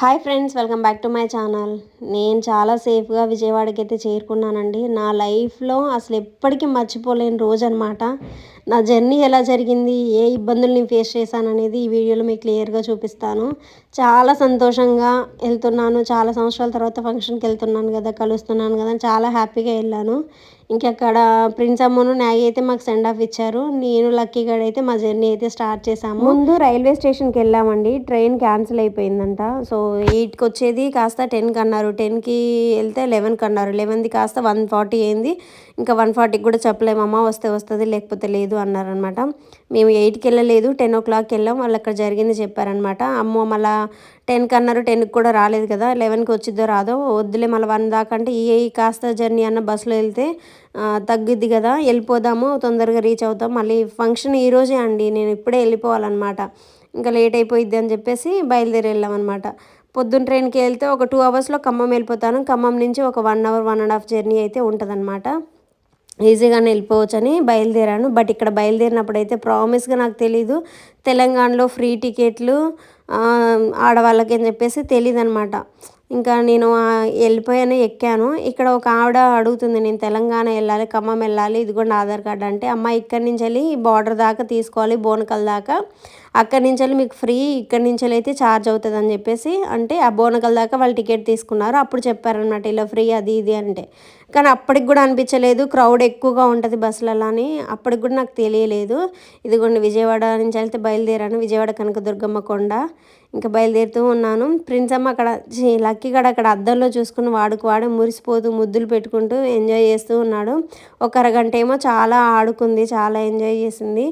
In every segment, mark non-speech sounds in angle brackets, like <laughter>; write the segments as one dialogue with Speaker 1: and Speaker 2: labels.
Speaker 1: Hi friends welcome back to my channel. నేను చాలా సేఫ్గా విజయవాడకి అయితే చేరుకున్నానండి. నా లైఫ్లో అసలు ఎప్పటికీ మర్చిపోలేని రోజు అనమాట నా జర్నీ ఎలా జరిగింది? ఏ ఇబ్బందులు నేను ఫేస్ చేశాను అనేది ఈ వీడియోలో మీకు క్లియర్గా చూపిస్తాను. చాలా సంతోషంగా వెళ్తున్నాను. చాలా సంవత్సరాల తర్వాత ఫంక్షన్కి వెళ్తున్నాను కదా కలుస్తున్నాను కదా చాలా హ్యాపీగా వెళ్ళాను. ఇంకక్కడ ప్రిన్స్ అమ్మను నాగి అయితే మాకు సెండ్ ఆఫ్ ఇచ్చారు. నేను లక్కీ గడ్ అయితే మా జర్నీ అయితే స్టార్ట్ చేసాము ముందు రైల్వే స్టేషన్కి వెళ్ళామండి. ట్రైన్ క్యాన్సిల్ అయిపోయిందంట. సో ఎయిట్కి వచ్చేది కాస్త టెన్కి అన్నారు టెన్కి వెళ్తే లెవెన్కి అన్నారు లెవెన్ది కాస్త వన్ ఫార్టీ అయింది. ఇంకా వన్ ఫార్టీకి కూడా చెప్పలేమమ్మా వస్తే వస్తుంది లేకపోతే లేదు అన్నారనమాట. మేము ఎయిట్కి వెళ్ళలేదు టెన్ ఓ క్లాక్కి వెళ్ళాం వాళ్ళు అక్కడ జరిగింది చెప్పారనమాట. అమ్మో మళ్ళీ టెన్కి అన్నారు టెన్కి కూడా రాలేదు కదా లెవెన్కి వచ్చిద్దో రాదో వద్దులే మళ్ళీ వన్ దాకా అంటే ఈ కాస్త జర్నీ అన్న బస్సులో వెళ్తే తగ్గుద్ది కదా వెళ్ళిపోదాము తొందరగా రీచ్ అవుతాం మళ్ళీ ఫంక్షన్ ఈరోజే అండి నేను ఇప్పుడే వెళ్ళిపోవాలన్నమాట. ఇంకా లేట్ అయిపోయిద్ది అని చెప్పేసి బయలుదేరి వెళ్ళామన్నమాట పొద్దున్న ట్రైన్కి వెళ్తే ఒక టూ అవర్స్లో ఖమ్మం వెళ్ళిపోతాను ఖమ్మం నుంచి ఒక one hour one and half journey అయితే ఉంటుందన్నమాట. ఈజీగానే వెళ్ళిపోవచ్చని బయలుదేరాను. బట్ ఇక్కడ బయలుదేరినప్పుడు అయితే ప్రామిస్గా నాకు తెలీదు. తెలంగాణలో ఫ్రీ టికెట్లు ఆడవాళ్ళకి అని చెప్పేసి తెలియదు అనమాట ఇంకా నేను వెళ్ళిపోయాను ఎక్కాను. ఇక్కడ ఒక ఆవిడ అడుగుతుంది నేను తెలంగాణ వెళ్ళాలి ఖమ్మం వెళ్ళాలి ఇదిగోండి ఆధార్ కార్డు అంటే అమ్మ ఇక్కడి నుంచి వెళ్ళి బార్డర్ దాకా తీసుకోవాలి బోనకల్ దాకా. అక్కడి నుంచి వెళ్ళి మీకు ఫ్రీ ఇక్కడి నుంచి అయితే ఛార్జ్ అవుతుంది అని చెప్పేసి అంటే ఆ బోనకల్ దాకా వాళ్ళు టికెట్ తీసుకున్నారు. అప్పుడు చెప్పారనమాట ఇలా ఫ్రీ అది ఇది అంటే. కానీ అప్పటికి కూడా అనిపించలేదు క్రౌడ్ ఎక్కువగా ఉంటుంది బస్సులలో అని. అప్పటికి కూడా నాకు తెలియలేదు. ఇదిగోండి విజయవాడ నుంచి వెళ్తే బయలుదేరాను విజయవాడ కనకదుర్గమ్మ కొండ. ఇంకా బయలుదేరుతూ ఉన్నాను. ప్రిన్స్ అమ్మ అక్కడ లక్కీ గడ అక్కడ అద్దంలో చూసుకుని వాడుకు వాడు మురిసిపోతూ ముద్దులు పెట్టుకుంటూ ఎంజాయ్ చేస్తూ ఉన్నాడు. ఒక అరగంట ఏమో చాలా ఆడుకుంది చాలా ఎంజాయ్ చేసింది.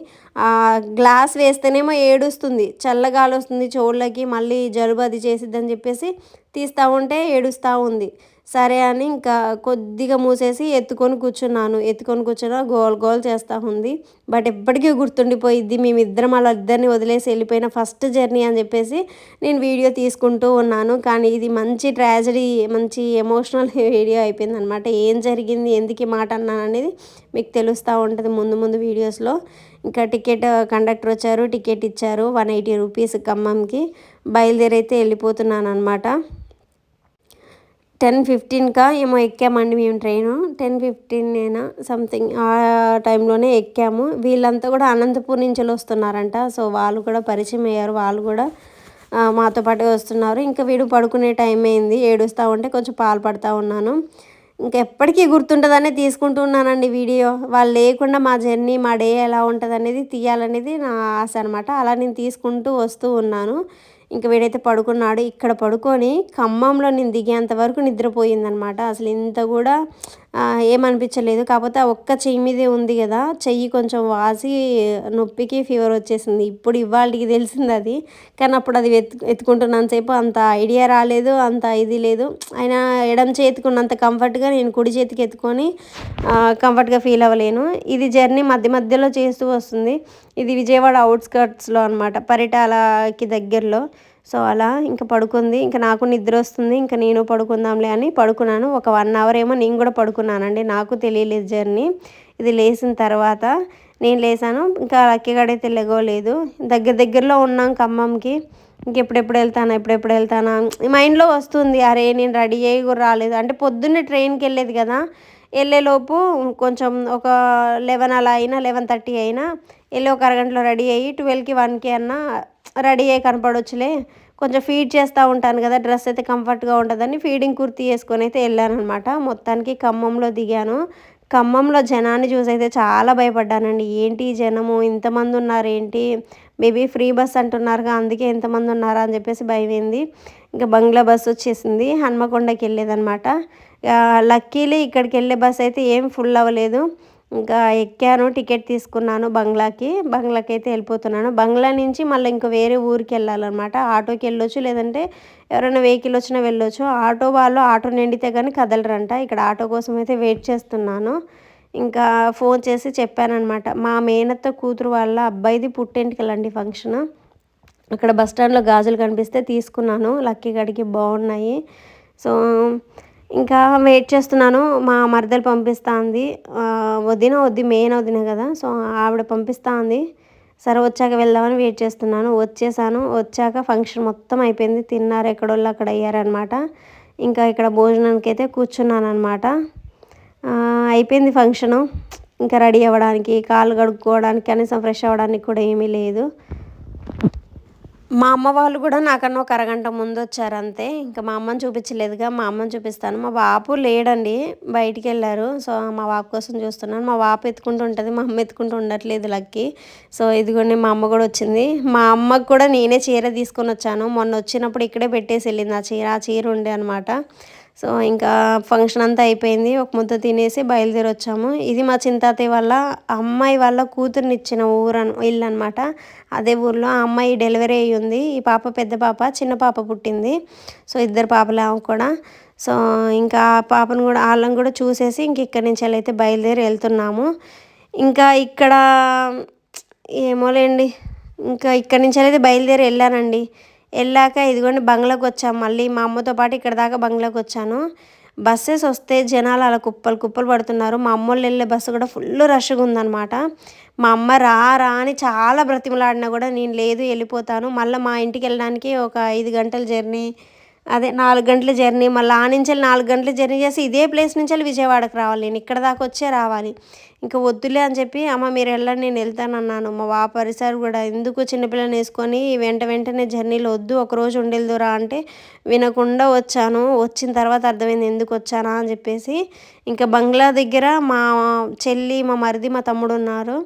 Speaker 1: గ్లాస్ వేస్తేనేమో ఏడుస్తుంది చల్లగాలి వస్తుంది చోళ్ళకి మళ్ళీ జలుబు అది చేసిద్దని చెప్పేసి తీస్తూ ఉంటే ఏడుస్తూ ఉంది. సరే అని ఇంకా కొద్దిగా మూసేసి ఎత్తుకొని కూర్చున్నాను. ఎత్తుకొని కూర్చున్నా గోల్ గోల్ చేస్తూ ఉంది. బట్ ఎప్పటికీ గుర్తుండిపోయిద్ది. మేమిద్దరం అలా ఇద్దరిని వదిలేసి వెళ్ళిపోయిన ఫస్ట్ జర్నీ అని చెప్పేసి నేను వీడియో తీసుకుంటూ ఉన్నాను. కానీ ఇది మంచి ట్రాజడీ మంచి ఎమోషనల్ <laughs> వీడియో అయిపోయింది అనమాట ఏం జరిగింది ఎందుకు మాట అన్నాను అనేది మీకు తెలుస్తూ ఉంటుంది ముందు ముందు వీడియోస్లో. ఇంకా టికెట్ కండక్టర్ వచ్చారు టికెట్ ఇచ్చారు. వన్ ఎయిటీ రూపీస్ ఖమ్మంకి బయలుదేరైతే వెళ్ళిపోతున్నాను అనమాట టెన్ ఫిఫ్టీన్కా ఏమో ఎక్కామండి మేము ట్రైను. టెన్ ఫిఫ్టీన్ అయినా సంథింగ్ ఆ టైంలోనే ఎక్కాము. వీళ్ళంతా కూడా అనంతపూర్ నుంచి వస్తున్నారంట. సో వాళ్ళు కూడా పరిచయం అయ్యారు. వాళ్ళు కూడా మాతో పాటు వస్తున్నారు. ఇంకా వీడు పడుకునే టైం అయింది. ఏడుస్తూ ఉంటే కొంచెం పాలు పడుతూ ఉన్నాను. ఇంకా ఎప్పటికీ గుర్తుంటుందనే తీసుకుంటూ ఉన్నానండి వీడియో. వాళ్ళు లేకుండా మా జర్నీ మా డే ఎలా ఉంటుంది అనేది తీయాలనేది నా ఆశ అనమాట అలా నేను తీసుకుంటూ వస్తూ ఉన్నాను. ఇంక వీడైతే పడుకున్నాడు. ఇక్కడ పడుకొని ఖమ్మంలో నేను దిగేంత వరకు నిద్రపోయిందనమాట. అసలు ఇంత కూడా ఏమనిపించలేదు. కాకపోతే ఒక్క చెయ్యి మీదే ఉంది కదా చెయ్యి కొంచెం వాసి నొప్పికి ఫీవర్ వచ్చేసింది. ఇప్పుడు ఇవాళకి తెలిసింది అది. కానీ అప్పుడు అది ఎత్తు ఎత్తుకుంటున్నంతసేపు అంత ఐడియా రాలేదు అంత ఇది లేదు. అయినా ఎడం చేతికున్నంత కంఫర్ట్గా నేను కుడి చేతికి ఎత్తుకొని కంఫర్ట్గా ఫీల్ అవ్వలేను. ఇది జర్నీ మధ్య మధ్యలో చేస్తూ వస్తుంది. ఇది విజయవాడ అవుట్స్కర్ట్స్లో అనమాట పరిటాలకి దగ్గరలో. సో అలా ఇంకా పడుకుంది. ఇంకా నాకు నిద్ర వస్తుంది. ఇంకా నేను పడుకుందాంలే అని పడుకున్నాను. ఒక వన్ అవర్ ఏమో నేను కూడా పడుకున్నానండి. నాకు తెలియలేదు జర్నీ. ఇది లేచిన తర్వాత నేను లేసాను. ఇంకా లక్కీగాడైతే లెగోలేదు దగ్గర దగ్గరలో ఉన్నాం ఖమ్మంకి. ఇంకెప్పుడెప్పుడు వెళ్తానా ఎప్పుడెప్పుడు వెళ్తానా? మైండ్లో వస్తుంది. అరే నేను రెడీ అయ్యి కూడా రాలేదు. అంటే పొద్దున్నే ట్రైన్కి వెళ్ళేది కదా. వెళ్ళేలోపు కొంచెం ఒక లెవెన్ అలా అయినా లెవెన్ థర్టీ అయినా వెళ్ళి ఒక అరగంటలో రెడీ అయ్యి ట్వెల్వ్కి వన్కి అన్నా రెడీ అయ్యి కనపడవచ్చులే కొంచెం ఫీడ్ చేస్తూ ఉంటాను కదా డ్రెస్ అయితే కంఫర్ట్గా ఉంటుందని ఫీడింగ్ కుర్తి వేసుకొని అయితే వెళ్ళాను అనమాట మొత్తానికి ఖమ్మంలో దిగాను. ఖమ్మంలో జనాన్ని చూసి అయితే చాలా భయపడ్డానండి. ఏంటి జనము? ఇంతమంది ఉన్నారు ఏంటి మేబీ ఫ్రీ బస్ అంటున్నారుగా అందుకే ఎంతమంది ఉన్నారా అని చెప్పేసి భయమైంది. ఇంకా బంగ్లా బస్ వచ్చేసింది. హన్మకొండకి వెళ్ళేదనమాట లక్కీలీ ఇక్కడికి వెళ్ళే బస్ అయితే ఏం ఫుల్ అవ్వలేదు. ఇంకా ఎక్కాను టికెట్ తీసుకున్నాను బంగ్లాకి. బంగ్లాకి అయితే వెళ్ళిపోతున్నాను. బంగ్లా నుంచి మళ్ళీ ఇంకా వేరే ఊరికి వెళ్ళాలన్నమాట. ఆటోకి వెళ్ళొచ్చు లేదంటే ఎవరైనా వెహికల్ వచ్చినా వెళ్ళొచ్చు. ఆటో వాళ్ళు ఆటో నిండితే కానీ కదలరంట. ఇక్కడ ఆటో కోసం అయితే వెయిట్ చేస్తున్నాను. ఇంకా ఫోన్ చేసి చెప్పానమాట మా మేనత్త కూతురు వాళ్ళ అబ్బాయిది పుట్టెంటికలండి ఫంక్షన్. అక్కడ బస్ స్టాండ్లో గాజులు కనిపిస్తే తీసుకున్నాను. లక్కీ గడికి బాగున్నాయి. సో ఇంకా వెయిట్ చేస్తున్నాను. మా మరదలు పంపిస్తా ఉంది వదిన వద్ది మెయిన్ వదిన కదా. సో ఆవిడ పంపిస్తా ఉంది సరే వచ్చాక వెళ్దామని వెయిట్ చేస్తున్నాను. వచ్చేసాను. వచ్చాక ఫంక్షన్ మొత్తం అయిపోయింది. తిన్నారు ఎక్కడోళ్ళు అక్కడ అయ్యారనమాట ఇంకా ఇక్కడ భోజనానికి అయితే కూర్చున్నాను అనమాట అయిపోయింది ఫంక్షను ఇంకా రెడీ అవ్వడానికి కాళ్ళు కడుక్కోవడానికి కనీసం ఫ్రెష్ అవ్వడానికి కూడా ఏమీ లేదు. మా అమ్మ వాళ్ళు కూడా నాకన్నా ఒక అరగంట ముందు వచ్చారు అంతే. ఇంకా మా అమ్మని చూపించలేదుగా మా అమ్మని చూపిస్తాను. మా బాపు లేడండి బయటికి వెళ్ళారు. సో మా బాపు కోసం చూస్తున్నాను. మా బాపు ఎత్తుకుంటూ ఉంటుంది మా అమ్మ ఎత్తుకుంటూ ఉండట్లేదు లక్కి. సో ఇదిగోండి మా అమ్మ కూడా వచ్చింది. మా అమ్మకు కూడా నేనే చీర తీసుకొని వచ్చాను. మొన్న వచ్చినప్పుడు ఇక్కడే పెట్టేసి వెళ్ళింది. ఆ చీర ఆ చీర ఉండే అనమాట సో ఇంకా ఫంక్షన్ అంతా అయిపోయింది. ఒక ముద్ద తినేసి బయలుదేరి వచ్చాము ఇది మా చింతాతయ్య వల్ల అమ్మాయి వాళ్ళ కూతుర్ని ఇచ్చిన ఊరు ఇల్లు అనమాట అదే ఊర్లో ఆ అమ్మాయి డెలివరీ అయ్యి ఉంది ఈ పాప పెద్ద పాప చిన్న పాప పుట్టింది. సో ఇద్దరు పాపలే కూడా. సో ఇంకా ఆ పాపను కూడా వాళ్ళని కూడా చూసేసి ఇంక ఇక్కడి నుంచి అయితే బయలుదేరి వెళ్తున్నాము. ఇంకా ఇక్కడ ఏమోలేండి. ఇంకా ఇక్కడి నుంచి అయితే బయలుదేరి వెళ్ళానండి. వెళ్ళాక ఇదిగోండి బంగ్లాకి వచ్చాము మళ్ళీ మా అమ్మతో పాటు ఇక్కడ దాకా బంగ్లాకి వచ్చాను. బస్సెస్ వస్తే జనాలు అలా కుప్పలు కుప్పలు పడుతున్నారు. మా అమ్మోళ్ళు వెళ్ళే బస్సు కూడా ఫుల్ రష్గా ఉందన్నమాట. మా అమ్మ రా రా అని చాలా బ్రతిమలాడినా కూడా నేను లేదు వెళ్ళిపోతాను. మళ్ళీ మా ఇంటికి వెళ్ళడానికి ఒక ఐదు గంటల జర్నీ అదే నాలుగు గంటల జర్నీ మళ్ళీ ఆ నుంచి నాలుగు గంటల జర్నీ చేసి ఇదే ప్లేస్ నుంచి విజయవాడకు రావాలి. నేను ఇక్కడ దాకా వచ్చే రావాలి. ఇంకా వద్దులే అని చెప్పి అమ్మ మీరు వెళ్ళండి నేను వెళ్తానన్నాను. మా వా పరిసర కూడా ఎందుకు చిన్నపిల్లని వేసుకొని వెంట వెంటనే జర్నీలో వద్దు ఒకరోజు ఉండేదురా అంటే వినకుండా వచ్చాను. వచ్చిన తర్వాత అర్థమైంది ఎందుకు వచ్చానా అని చెప్పేసి ఇంకా బంగ్లా దగ్గర మా చెల్లి మా మరిది మా తమ్ముడు ఉన్నారు.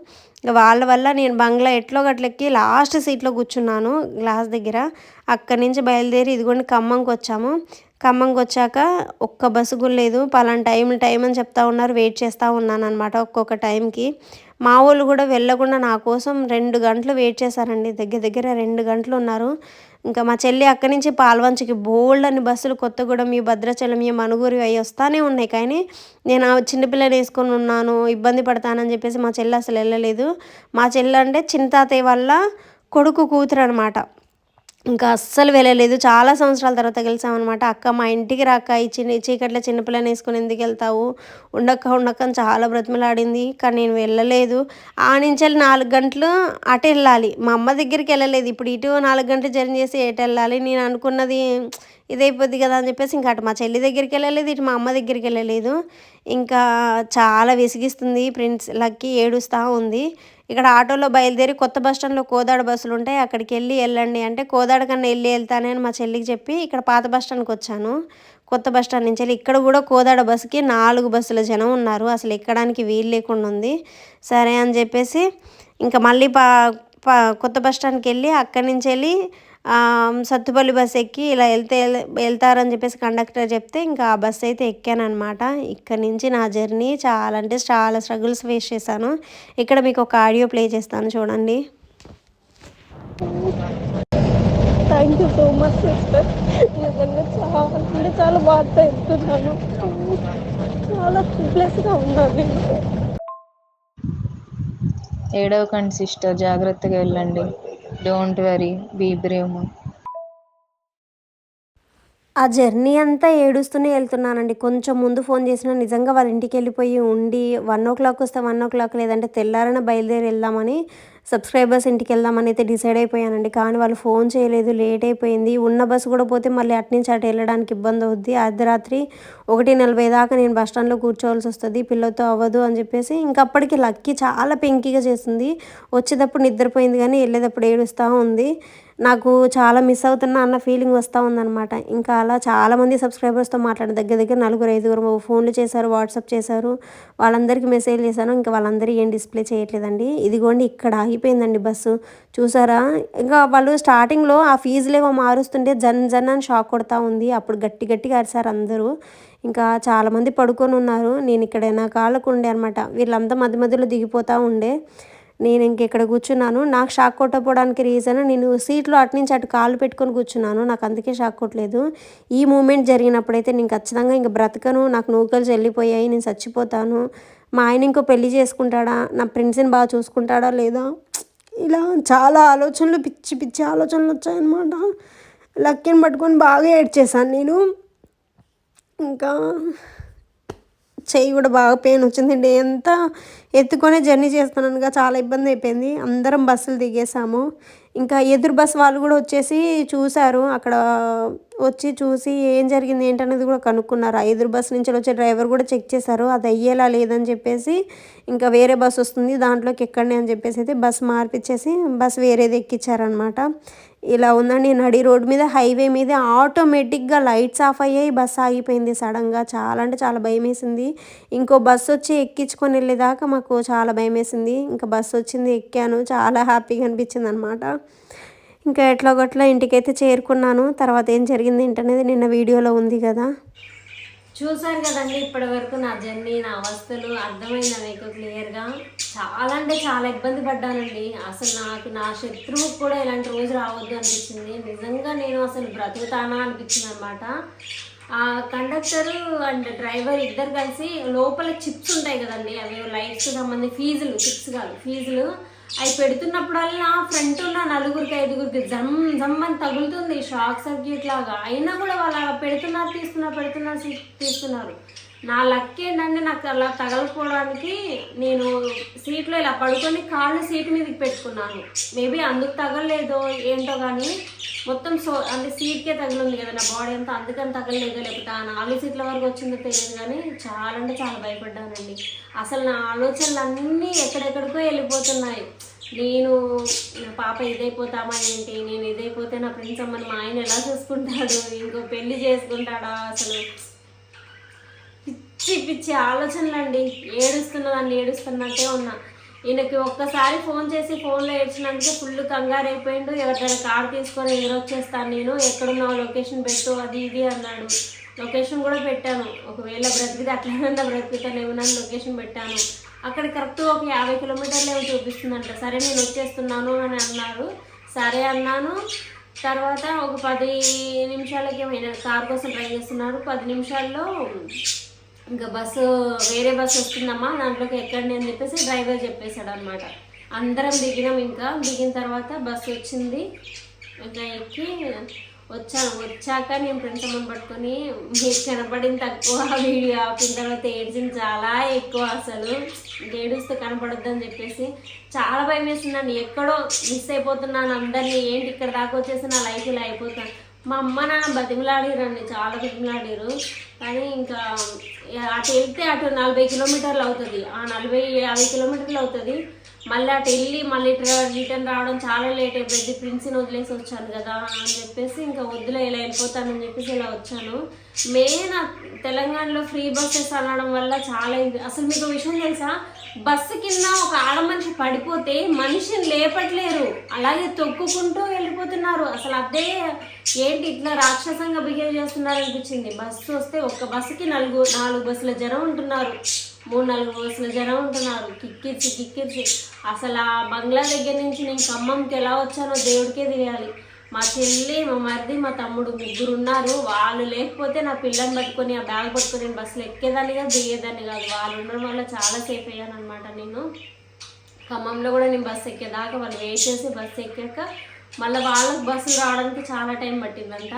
Speaker 1: వాళ్ళ వల్ల నేను బంగ్లా ఎట్లో గట్లెక్కి లాస్ట్ సీట్లో కూర్చున్నాను గ్లాస్ దగ్గర. అక్కడి నుంచి బయలుదేరి ఇదిగోండి ఖమ్మంకి వచ్చాము. ఖమ్మంకి వచ్చాక ఒక్క బస్సు కూడా లేదు. పలానా టైం టైం అని చెప్తా ఉన్నారు. వెయిట్ చేస్తూ ఉన్నాను అనమాట ఒక్కొక్క టైంకి మా వాళ్ళు కూడా వెళ్ళకుండా నా కోసం రెండు గంటలు వెయిట్ చేశారండి. దగ్గర దగ్గర రెండు గంటలు ఉన్నారు. ఇంకా మా చెల్లి అక్కడి నుంచి పాల్వంచకి బోల్డ్ అని బస్సులు కొత్తగూడెం ఈ భద్రాచలం ఈ మనుగూరు అవి వస్తానే ఉన్నాయి. కానీ నేను ఆ చిన్నపిల్లని వేసుకొని ఉన్నాను. ఇబ్బంది పడతానని చెప్పేసి మా చెల్లి అసలు వెళ్ళలేదు. మా చెల్లి అంటే చింతాతయ్య వల్ల కొడుకు కూతురు అనమాట ఇంకా అస్సలు వెళ్ళలేదు. చాలా సంవత్సరాల తర్వాత గెలిచామన్నమాట అక్క మా ఇంటికి రాక ఈ చిన్న చీకట్లో చిన్నపిల్లని వేసుకుని ఎందుకు వెళ్తావు? ఉండక్క ఉండక్క అని చాలా బ్రతిమలాడింది. కానీ నేను వెళ్ళలేదు. ఆ నుంచి వెళ్ళి నాలుగు గంటలు అటు వెళ్ళాలి. మా అమ్మ దగ్గరికి వెళ్ళలేదు. ఇప్పుడు ఇటు నాలుగు గంటలు జర్నీ చేసి ఎటు వెళ్ళాలి? నేను అనుకున్నది ఇదైపోద్ది కదా అని చెప్పేసి ఇంకా అటు మా చెల్లి దగ్గరికి వెళ్ళలేదు. ఇటు మా అమ్మ దగ్గరికి వెళ్ళలేదు. ఇంకా చాలా విసిగిస్తుంది. ప్రిన్స్ లక్కి ఏడుస్తూ ఉంది. ఇక్కడ ఆటోలో బయలుదేరి కొత్త బస్ స్టాండ్లో కోదాడ బస్సులు ఉంటాయి. అక్కడికి వెళ్ళి వెళ్ళండి అంటే కోదాడ కన్నా వెళ్ళి వెళ్తానని మా చెల్లికి చెప్పి ఇక్కడ పాత బస్ స్టాండ్కి వచ్చాను. కొత్త బస్ స్టాండ్ నుంచి వెళ్ళి ఇక్కడ కూడా కోదాడ బస్సుకి నాలుగు బస్సుల జనం ఉన్నారు. అసలు ఎక్కడానికి వీలు లేకుండా ఉంది. సరే అని చెప్పేసి ఇంకా మళ్ళీ పా కొత్త బస్ స్టాండ్కి వెళ్ళి అక్కడి నుంచి వెళ్ళి సత్తుపల్లి బస్ ఎక్కి ఇలా వెళ్తే వెళ్తారని చెప్పేసి కండక్టర్ చెప్తే ఇంకా ఆ బస్ అయితే ఎక్కాను అనమాట ఇక్కడ నుంచి నా జర్నీ చాలా అంటే చాలా స్ట్రగుల్స్ ఫేస్ చేశాను. ఇక్కడ మీకు ఒక ఆడియో ప్లే చేస్తాను చూడండి.
Speaker 2: Thank you so much sister నిజంగా చాలా అంటే చాలా బాగా ఎత్తున్నాను చాలా ప్లస్గా ఉన్నాను
Speaker 3: ఏడవకండి సిస్టర్ జాగ్రత్తగా వెళ్ళండి. డోంట్ వరీ బీ బ్రేవ్
Speaker 1: ఆ జర్నీ అంతా ఏడుస్తూనే వెళ్తున్నానండి. కొంచెం ముందు ఫోన్ చేసినా నిజంగా వాళ్ళ ఇంటికి వెళ్ళిపోయి ఉండి వన్ ఓ క్లాక్ వస్తే వన్ ఓ క్లాక్ లేదంటే తెల్లారన బయలుదేరి వెళ్దామని సబ్స్క్రైబర్స్ ఇంటికి వెళ్దామని అయితే డిసైడ్ అయిపోయానండి. కానీ వాళ్ళు ఫోన్ చేయలేదు లేట్ అయిపోయింది. ఉన్న బస్సు కూడా పోతే మళ్ళీ అట్నుంచి అటు వెళ్ళడానికి ఇబ్బంది అవుద్ది. అర్ధరాత్రి ఒకటి నలభై దాకా నేను బస్ స్టాండ్లో కూర్చోవాల్సి వస్తుంది. పిల్లలతో అవ్వదు అని చెప్పేసి ఇంకప్పటికి లక్కీ చాలా పెంకిగా చేసింది వచ్చేటప్పుడు నిద్రపోయింది కానీ వెళ్ళేటప్పుడు ఏడుస్తూ ఉంది. నాకు చాలా మిస్ అవుతున్నా అన్న ఫీలింగ్ వస్తూ ఉందన్నమాట. ఇంకా అలా చాలామంది సబ్స్క్రైబర్స్తో మాట్లాడిన దగ్గర దగ్గర నలుగురు ఐదుగురు ఫోన్లు చేశారు వాట్సాప్ చేశారు. వాళ్ళందరికీ మెసేజ్ చేశాను. ఇంకా వాళ్ళందరూ ఏం డిస్ప్లే చేయట్లేదండి. ఇదిగోండి ఇక్కడ ఆగిపోయిందండి బస్సు చూసారా? ఇంకా వాళ్ళు స్టార్టింగ్లో ఆ ఫీజులేవో మారుస్తుంటే జన్ జన్ అని షాక్ కొడతా ఉంది. అప్పుడు గట్టి గట్టిగా అరిసారు అందరూ. ఇంకా చాలామంది పడుకొని ఉన్నారు. నేను ఇక్కడ నా కాళ్ళకు ఉండే అనమాట వీళ్ళంతా మధ్య మధ్యలో దిగిపోతూ ఉండే. నేను ఇంకెక్కడ కూర్చున్నాను. నాకు షాక్ కొట్టకపోవడానికి రీజన్ నేను సీట్లో అటు నుంచి అటు కాళ్ళు పెట్టుకొని కూర్చున్నాను. నాకు అందుకే షాక్ కొట్టలేదు. ఈ మూమెంట్ జరిగినప్పుడైతే నేను ఖచ్చితంగా ఇంక బ్రతకను. నాకు నూకలు చెల్లిపోయాయి నేను చచ్చిపోతాను. మా ఆయన ఇంకో పెళ్ళి చేసుకుంటాడా? నా ఫ్రెండ్స్ని బాగా చూసుకుంటాడా లేదా? ఇలా చాలా ఆలోచనలు పిచ్చి పిచ్చి ఆలోచనలు వచ్చాయన్నమాట. లక్కీని పట్టుకొని బాగా ఏడ్చేసాను నేను. ఇంకా చెయ్యి కూడా బాగా పెయిన్ వచ్చింది. ఎంత ఎత్తుకొని జర్నీ చేస్తున్నానుగా చాలా ఇబ్బంది అయిపోయింది. అందరం బస్సులు దిగేసాము. ఇంకా ఎదురు బస్ వాళ్ళు కూడా వచ్చేసి చూశారు. అక్కడ వచ్చి చూసి ఏం జరిగింది ఏంటనేది కూడా కనుక్కున్నారు. ఆ ఎదురు బస్ నుంచి వచ్చే డ్రైవర్ కూడా చెక్ చేశారు. అది అయ్యేలా లేదని చెప్పేసి ఇంకా వేరే బస్ వస్తుంది. దాంట్లోకి ఎక్కండి అని చెప్పేసి అయితే బస్ మార్పిచ్చేసి బస్ వేరేది ఎక్కించారనమాట ఇలా ఉందండి. నడి రోడ్ మీద హైవే మీద ఆటోమేటిక్గా లైట్స్ ఆఫ్ అయ్యాయి. బస్ ఆగిపోయింది సడన్గా. చాలా అంటే చాలా భయం వేసింది ఇంకో బస్సు వచ్చి ఎక్కించుకొని వెళ్ళేదాకా మాకు చాలా భయం వేసింది ఇంకా బస్సు వచ్చింది ఎక్కాను. చాలా హ్యాపీగా అనిపించింది అనమాట ఇంకా ఎట్లాగట్లా ఇంటికైతే చేరుకున్నాను. తర్వాత ఏం జరిగింది ఏంటనేది నిన్న వీడియోలో ఉంది కదా. చూసారు కదండి ఇప్పటి వరకు నా జర్నీ నా అవస్థలు అర్థమైందా మీకు క్లియర్గా? చాలా అంటే చాలా ఇబ్బంది పడ్డానండి. అసలు నాకు నా శత్రువు కూడా ఇలాంటి రోజు రావద్దు అనిపించింది. నిజంగా నేను అసలు బ్రతుకుతానా అనిపించింది అనమాట కండక్టర్ అండ్ డ్రైవర్ ఇద్దరు కలిసి లోపల చిప్స్ ఉంటాయి కదండి అవి లైట్స్ సంబంధించి ఫీజులు చిప్స్ కాదు ఫీజులు. అవి పెడుతున్నప్పుడల్లా ఫ్రంట్ ఉన్న నలుగురికి ఐదుగురికి జమ్ జమ్ అని తగులుతుంది షాక్ సర్క్యూట్ లాగా. అయినా కూడా వాళ్ళు అలా పెడుతున్నారు తీస్తున్నారు పెడుతున్నారు తీసుకున్నారు తీస్తున్నారు. నా లక్ ఏంటంటే నాకు అలా తగలకపోవడానికి నేను సీట్లో ఇలా పడుకొని కాళ్ళు సీట్ మీదకి పెట్టుకున్నాను. మేబీ అందుకు తగలలేదో ఏంటో కానీ మొత్తం సో అంటే సీట్కే తగిలింది కదా నా బాడీ అంతా అందుకని తగలలేదో లేకపోతే ఆ నాలుగు సీట్ల వరకు వచ్చిందో తెలియదు కానీ చాలా అంటే చాలా భయపడ్డానండి. అసలు నా ఆలోచనలు అన్నీ ఎక్కడెక్కడికో వెళ్ళిపోతున్నాయి. నేను నా పాప ఇదైపోతామా ఏంటి? నేను ఇదైపోతే నా ఫ్రెండ్స్ అమ్మని మా ఆయన ఎలా చూసుకుంటాడు? ఇంకో పెళ్ళి చేసుకుంటాడా? అసలు పిచ్చి పిచ్చి ఆలోచనలు అండి ఏడుస్తున్నదాన్ని ఏడుస్తున్నట్టే ఉన్నా. ఈయనకి ఒక్కసారి ఫోన్ చేసి ఫోన్లో ఏడ్చినందుకే ఫుల్ కంగారు అయిపోయిండు ఎవరిదైనా కార్ తీసుకొని ఎదురొచ్చేస్తాను నేను. ఎక్కడున్నావు లొకేషన్ పెట్టు అది ఇది అన్నాడు. లొకేషన్ కూడా పెట్టాను. ఒకవేళ బ్రతికితే అట్లనన్నా బ్రతుకుతానేమోనని లొకేషన్ పెట్టాను. అక్కడ కరెక్ట్ ఒక యాభై కిలోమీటర్లు ఏమో చూపిస్తుందంట. సరే నేను వచ్చేస్తున్నాను అని అన్నారు సరే అన్నాను. తర్వాత ఒక పది నిమిషాలకి ఏమైనా కార్ కోసం ట్రై చేస్తున్నారు పది నిమిషాల్లో ఇంకా బస్సు వేరే బస్సు వస్తుందమ్మా దాంట్లోకి ఎక్కండి అని చెప్పేసి డ్రైవర్ చెప్పేశాడు అనమాట అందరం దిగినాం ఇంకా. దిగిన తర్వాత బస్సు వచ్చింది. ఇంకా ఎక్కి వచ్చాను వచ్చాక నేను ఫ్రెండ్స్ అమ్మని పట్టుకొని మీకు కనపడింది తక్కువ వీడియో ఆపిన తర్వాత ఏడ్చింది చాలా ఎక్కువ అసలు. ఏడుస్తే కనపడొద్దని చెప్పేసి చాలా భయం వేసిందండి. ఎక్కడో మిస్ అయిపోతున్నాను అందరినీ ఏంటి ఇక్కడ దాకా వచ్చేసి నా లైఫ్ ఇలా అయిపోతాను మా అమ్మ నాన్న బతిమలాడిరండి చాలా బతిమలాడిరు కానీ ఇంకా అటు వెళ్తే అటు నలభై కిలోమీటర్లు అవుతుంది. ఆ నలభై యాభై కిలోమీటర్లు అవుతుంది. మళ్ళీ అటు వెళ్ళి మళ్ళీ రిటర్న్ రావడం చాలా లేట్ అయిపోయింది ప్రిన్స్ని వదిలేసి వచ్చాను కదా అని చెప్పేసి ఇంకా వద్దులే ఇలా వెళ్ళిపోతానని చెప్పేసి ఇలా వచ్చాను. మెయిన్ తెలంగాణలో ఫ్రీ బస్సెస్ అనడం వల్ల చాలా అసలు మీకు విషయం తెలుసా? బస్సు కింద ఒక ఆడ మనిషి పడిపోతే మనిషిని లేపట్లేరు. అలాగే తొక్కుకుంటూ వెళ్ళిపోతున్నారు. అసలు అదే ఏంటి ఇట్లా రాక్షసంగా బిహేవ్ చేస్తున్నారు అనిపించింది బస్సు వస్తే ఒక్క బస్సుకి నలుగు నాలుగు బస్సుల జనం ఉంటున్నారు. మూడు నాలుగు బస్సుల జనం ఉంటున్నారు. కిక్కిర్చి కిక్కిర్చి అసలు ఆ బంగ్లా దగ్గర నుంచి నేను ఖమ్మంకి ఎలా వచ్చానో దేవుడికే తెలియాలి. మా చెల్లి మా మరిది మా తమ్ముడు ముగ్గురు ఉన్నారు వాళ్ళు లేకపోతే నా పిల్లని పట్టుకొని ఆ బ్యాగ్ పట్టుకొని నేను బస్సులో ఎక్కేదాన్ని కాదు దిగేదాన్ని కాదు. వాళ్ళు ఉండడం వల్ల చాలా సేఫ్ అయ్యాను అనమాట నేను. ఖమ్మంలో కూడా నేను బస్సు ఎక్కేదాకా వాళ్ళు వెయిట్ చేసి బస్సు ఎక్కాక మళ్ళీ వాళ్ళకి బస్సులు రావడానికి చాలా టైం పట్టిందంట.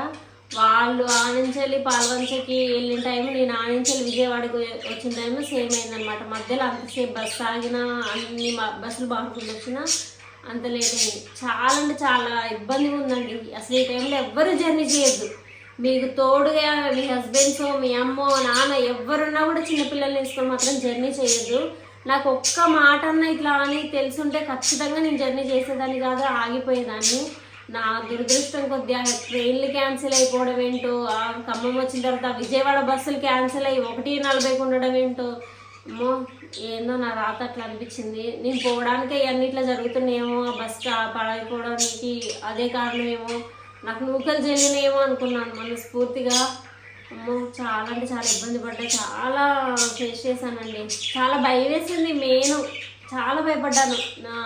Speaker 1: వాళ్ళు ఆ నుంచి వెళ్ళి పాల్వంచకి వెళ్ళిన టైం నేను ఆ నుంచి వెళ్ళి విజయవాడకి వచ్చిన టైం సేమ్ అయిందనమాట మధ్యలో అంతసేపు బస్సు ఆగిన అన్ని బస్సులు బాగుంటుంది వచ్చినా అంత లేదు. చాలా అంటే చాలా ఇబ్బందిగా ఉందండి. అసలు ఈ టైంలో ఎవ్వరు జర్నీ చేయొద్దు. మీకు తోడుగా మీ హస్బెండ్స్ మీ అమ్మో నాన్న ఎవరున్నా కూడా చిన్నపిల్లల్ని తీసుకొని మాత్రం జర్నీ చేయొద్దు. నాకు ఒక్క మాట అన్న ఇట్లా అని తెలుసుంటే ఖచ్చితంగా నేను జర్నీ చేసేదాన్ని కాదు ఆగిపోయేదాన్ని. నా దురదృష్టం కొద్దిగా ట్రైన్లు క్యాన్సిల్ అయిపోవడం ఏంటో ఆ ఖమ్మం వచ్చిన తర్వాత విజయవాడ బస్సులు క్యాన్సిల్ అయ్యి ఒకటి నలభైకి ఉండడం ఏంటో అమ్మో ఏందో నా రాత అట్లా అనిపించింది. నేను పోవడానికి అవన్నీ ఇట్లా జరుగుతున్నాయేమో ఆ బస్ పడైపోవడానికి అదే కారణమేమో నాకు నూకలు జరిగినాయేమో అనుకున్నాను మనస్ఫూర్తిగా. అమ్మో చాలా అంటే చాలా ఇబ్బంది పడ్డా చాలా ఫేస్ చేశానండి. చాలా భయం వేసింది మెయిన్ చాలా భయపడ్డాను. నా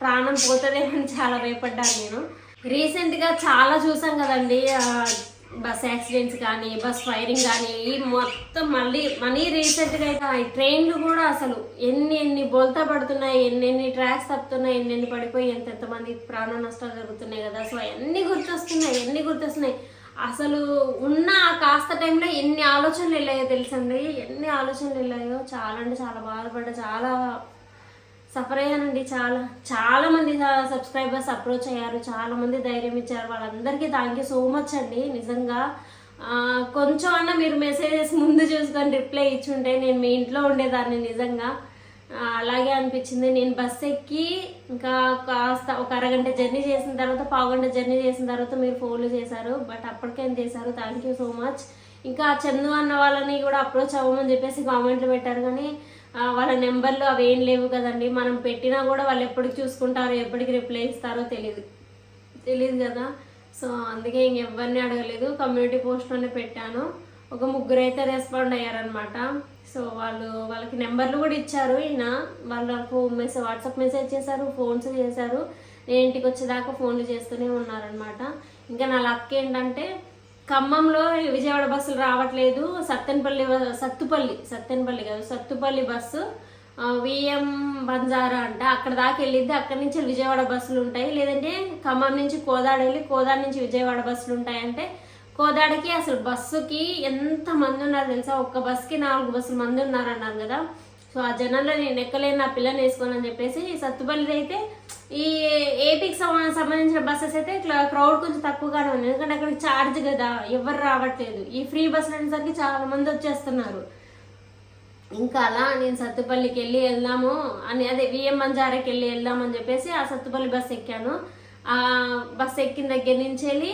Speaker 1: ప్రాణం పోతుందేమో అని చాలా భయపడ్డాను నేను. రీసెంట్గా చాలా చూసాం కదండి బస్ యాక్సిడెంట్స్ కానీ బస్ ఫైరింగ్ కానీ మొత్తం మళ్ళీ మనీ రీసెంట్గా అయితే ఈ ట్రైన్లు కూడా అసలు ఎన్ని ఎన్ని బోల్తా పడుతున్నాయి ఎన్ని ట్రాక్స్ తప్పుతున్నాయి ఎన్ని పడిపోయి ఎంతెంత ఎంతమంది ప్రాణ నష్టాలు జరుగుతున్నాయి కదా. సో అన్నీ గుర్తొస్తున్నాయి ఎన్ని గుర్తొస్తున్నాయి. అసలు ఉన్న కాస్త టైంలో ఎన్ని ఆలోచనలు వెళ్ళాయో తెలుసండి? ఎన్ని ఆలోచనలు వెళ్ళాయో చాలా అంటే చాలా బాధపడ్డా చాలా సఫర్ అయ్యానండి చాలా. చాలా మంది సబ్స్క్రైబర్స్ అప్రోచ్ అయ్యారు. చాలా మంది ధైర్యం ఇచ్చారు. వాళ్ళందరికీ థ్యాంక్ యూ సో మచ్ అండి. నిజంగా కొంచెం అన్న మీరు మెసేజెస్ ముందు చూసుకొని రిప్లై ఇచ్చుంటే నేను మీ ఇంట్లో ఉండేదాన్ని నిజంగా. అలాగే అనిపించింది. నేను బస్ ఎక్కి ఇంకా కాస్త ఒక అరగంట జర్నీ చేసిన తర్వాత పావుగంట జర్నీ చేసిన తర్వాత మీరు ఫోన్లు చేశారు. బట్ అప్పటికేం చేశారు? థ్యాంక్ యూ సో మచ్ ఇంకా చందు అన్న వాళ్ళని కూడా అప్రోచ్ అవ్వమని చెప్పేసి కామెంట్లు పెట్టారు. కానీ వాళ్ళ నెంబర్లు అవి ఏం లేవు కదండి. మనం పెట్టినా కూడా వాళ్ళు ఎప్పటికి చూసుకుంటారో ఎప్పటికి రిప్లై ఇస్తారో తెలియదు. తెలియదు కదా. సో అందుకే ఇంకెవ్వరిని అడగలేదు. కమ్యూనిటీ పోస్ట్లోనే పెట్టాను. ఒక ముగ్గురు అయితే రెస్పాండ్ అయ్యారనమాట సో వాళ్ళు వాళ్ళకి నెంబర్లు కూడా ఇచ్చారు ఈయన. వాళ్ళకు మెసేజ్ వాట్సాప్ మెసేజ్ చేశారు ఫోన్స్ చేశారు. నేను ఇంటికి వచ్చేదాకా ఫోన్లు చేస్తూనే ఉన్నారనమాట ఇంకా నా లక్ ఏంటంటే ఖమ్మంలో విజయవాడ బస్సులు రావట్లేదు. సత్తెనపల్లి సత్తుపల్లి సత్తెనపల్లి కాదు సత్తుపల్లి బస్సు విఎం బంజారా అంట. అక్కడ దాకా వెళ్ళిద్ది. అక్కడి నుంచి విజయవాడ బస్సులు ఉంటాయి. లేదంటే ఖమ్మం నుంచి కోదాడ వెళ్ళి కోదాడ నుంచి విజయవాడ బస్సులు ఉంటాయంటే కోదాడకి అసలు బస్సుకి ఎంత మంది ఉన్నారు తెలుసా? ఒక్క బస్సుకి నాలుగు బస్సులు మంది ఉన్నారన్నారు కదా. సో ఆ జనంలో నేను ఎక్కలేను నా పిల్లని వేసుకోను అని చెప్పేసి సత్తుపల్లి అయితే ఈ ఏపీకి సంబంధించిన బస్సెస్ అయితే ఇట్లా క్రౌడ్ కొంచెం తక్కువగానే ఉంది ఎందుకంటే అక్కడికి ఛార్జ్ కదా ఎవరు రావట్లేదు. ఈ ఫ్రీ బస్సులు అనేసరికి చాలా మంది వచ్చేస్తున్నారు. ఇంకా అలా నేను సత్తుపల్లికి వెళ్ళి వెళ్దాము అని అదే విఎం మంజారాకి వెళ్ళి వెళ్దామని చెప్పేసి ఆ సత్తుపల్లి బస్సు ఎక్కాను. ఆ బస్సు ఎక్కిన దగ్గర నుంచి వెళ్ళి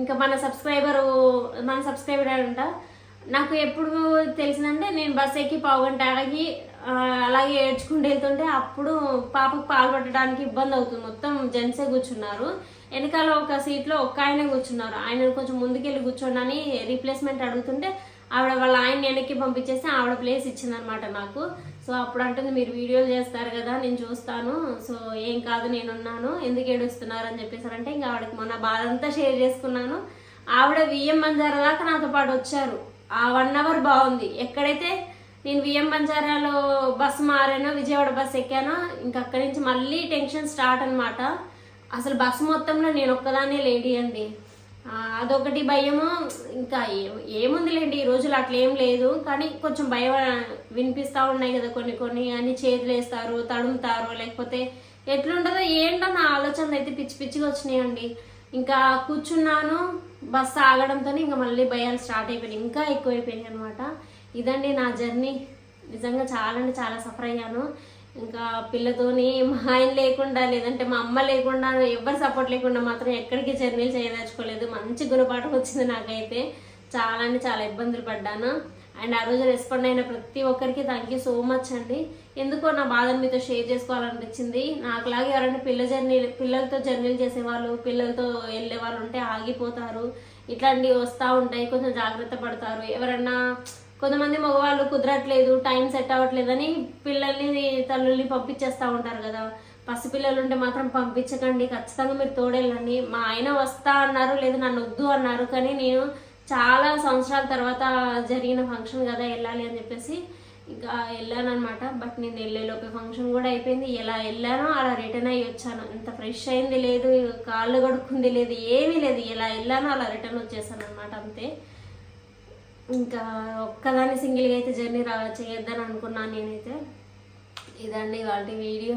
Speaker 1: ఇంకా మన సబ్స్క్రైబర్ మన సబ్స్క్రైబర్ అంట నాకు ఎప్పుడు తెలిసిందంటే నేను బస్ ఎక్కి పావుగంట ఆగి అలాగే ఏడ్చుకుంటూ వెళ్తుంటే అప్పుడు పాపకు పాలు పట్టడానికి ఇబ్బంది అవుతుంది. మొత్తం జెంట్సే కూర్చున్నారు. వెనకాల ఒక సీట్లో ఒక్క ఆయనే కూర్చున్నారు. ఆయన కొంచెం ముందుకెళ్ళి కూర్చోండి అని రీప్లేస్మెంట్ అడుగుతుంటే ఆవిడ వాళ్ళ ఆయన వెనక్కి పంపించేసి ఆవిడ ప్లేస్ ఇచ్చిందనమాట నాకు. సో అప్పుడు అంటుంది మీరు వీడియోలు చేస్తారు కదా నేను చూస్తాను. సో ఏం కాదు నేనున్నాను. ఎందుకు ఏడుస్తున్నారు? అని చెప్పేసారంటే ఇంకా ఆవిడకి మొన్న బాధ అంతా షేర్ చేసుకున్నాను. ఆవిడ విఎం బంజారా దాకా నాతో పాటు వచ్చారు. ఆ వన్ అవర్ బాగుంది. ఎక్కడైతే నేను విఎం బంజారాలో బస్సు మారానో విజయవాడ బస్సు ఎక్కానో ఇంకా అక్కడి నుంచి మళ్ళీ టెన్షన్ స్టార్ట్ అనమాట అసలు బస్సు మొత్తంలో నేను ఒక్కదానే లేడీ అండి. అదొకటి భయము. ఇంకా ఏముందిలేండి ఈ రోజులు అట్లేం ఏం లేదు. కానీ కొంచెం భయం వినిపిస్తూ ఉన్నాయి కదా కొన్ని కొన్ని. అని చేతులు వేస్తారు తడుముతారు. లేకపోతే ఎట్లుంటుందో ఏంటో నా ఆలోచనలు అయితే పిచ్చి పిచ్చిగా వచ్చినాయండి. ఇంకా కూర్చున్నాను. బస్సు ఆగడంతో ఇంకా మళ్ళీ భయాలు స్టార్ట్ అయిపోయినాయి. ఇంకా ఎక్కువైపోయినాయి అనమాట ఇదండి నా జర్నీ. నిజంగా చాలా అంటే చాలా సఫర్ అయ్యాను. ఇంకా పిల్లతోని మా ఆయన లేకుండా లేదంటే మా అమ్మ లేకుండా ఎవరి సపోర్ట్ లేకుండా మాత్రం ఎక్కడికి జర్నీలు చేయదలుచుకోలేదు. మంచి గుణపాఠం వచ్చింది నాకైతే. చాలా అంటే చాలా ఇబ్బందులు పడ్డాను. అండ్ ఆ రోజు రెస్పాండ్ అయిన ప్రతి ఒక్కరికి థ్యాంక్ యూ సో మచ్ అండి. ఎందుకో నా బాధను మీతో షేర్ చేసుకోవాలనిపించింది. నాకులాగే ఎవరైనా పిల్ల జర్నీ పిల్లలతో జర్నీలు చేసేవాళ్ళు పిల్లలతో వెళ్ళే వాళ్ళు ఉంటే ఆగిపోతారు. ఇట్లాంటివి వస్తూ ఉంటాయి. కొంచెం జాగ్రత్త పడతారు. ఎవరన్నా కొంతమంది మగవాళ్ళు కుదరట్లేదు టైం సెట్ అవ్వట్లేదని పిల్లల్ని తల్లుల్ని పంపించేస్తూ ఉంటారు కదా. పసిపిల్లలు ఉంటే మాత్రం పంపించకండి. ఖచ్చితంగా మీరు తోడెళ్ళండి. మా ఆయన వస్తా అన్నారు లేదు నన్ను వద్దు అన్నారు. కానీ నేను చాలా సంవత్సరాల తర్వాత జరిగిన ఫంక్షన్ కదా వెళ్ళాలి అని చెప్పేసి ఇంకా వెళ్ళాను అనమాట బట్ నేను వెళ్ళేలోపే ఫంక్షన్ కూడా అయిపోయింది. ఎలా వెళ్ళానో అలా రిటర్న్ అయ్యి వచ్చాను. ఇంత ఫ్రెష్ అయింది లేదు కాళ్ళు కడుక్కుంది లేదు ఏమీ లేదు. ఎలా వెళ్ళానో అలా రిటర్న్ వచ్చేసాను అనమాట అంతే. ఇంకా ఒక్కదాన్ని సింగిల్గా అయితే జర్నీ రా చేయొద్దని అనుకున్నాను నేనైతే. ఇదండి వాళ్ళ వీడియో.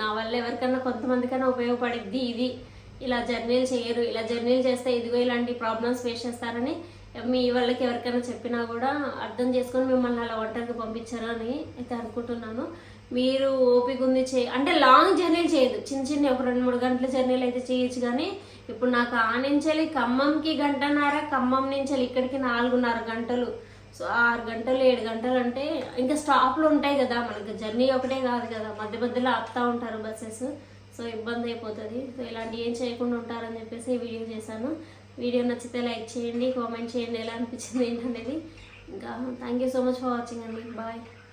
Speaker 1: నా వల్ల ఎవరికన్నా కొంతమందికైనా ఉపయోగపడిద్ది ఇది. ఇలా జర్నీలు చేయరు ఇలా జర్నీలు చేస్తే ఇదిగో ఇలాంటి ప్రాబ్లమ్స్ ఫేస్ చేస్తారని మీ వాళ్ళకి ఎవరికైనా చెప్పినా కూడా అర్థం చేసుకొని మిమ్మల్ని అలా ఒంటరికి పంపించారు అని అయితే అనుకుంటున్నాను. మీరు ఓపిక ఉంది చే అంటే లాంగ్ జర్నీలు చేయదు చిన్న చిన్న ఒక రెండు మూడు గంటల జర్నీలు అయితే చేయొచ్చు కానీ ఇప్పుడు నాకు ఆ నుంచి ఖమ్మంకి గంటన్నర ఖమ్మం నుంచి ఇక్కడికి నాలుగున్నర గంటలు. సో ఆరు గంటలు ఏడు గంటలు అంటే ఇంకా స్టాప్లు ఉంటాయి కదా. మనకి జర్నీ ఒకటే కాదు కదా. మధ్య మధ్యలో ఆపుతూ ఉంటారు బస్సెస్ సో ఇబ్బంది అయిపోతుంది. సో ఇలాంటి ఏం చేయకుండా ఉంటారని చెప్పేసి వీడియో చేశాను. వీడియో నచ్చితే లైక్ చేయండి కామెంట్ చేయండి. ఎలా అనిపించింది ఏంటనేది. ఇంకా thank you so much for watching అండి. బాయ్.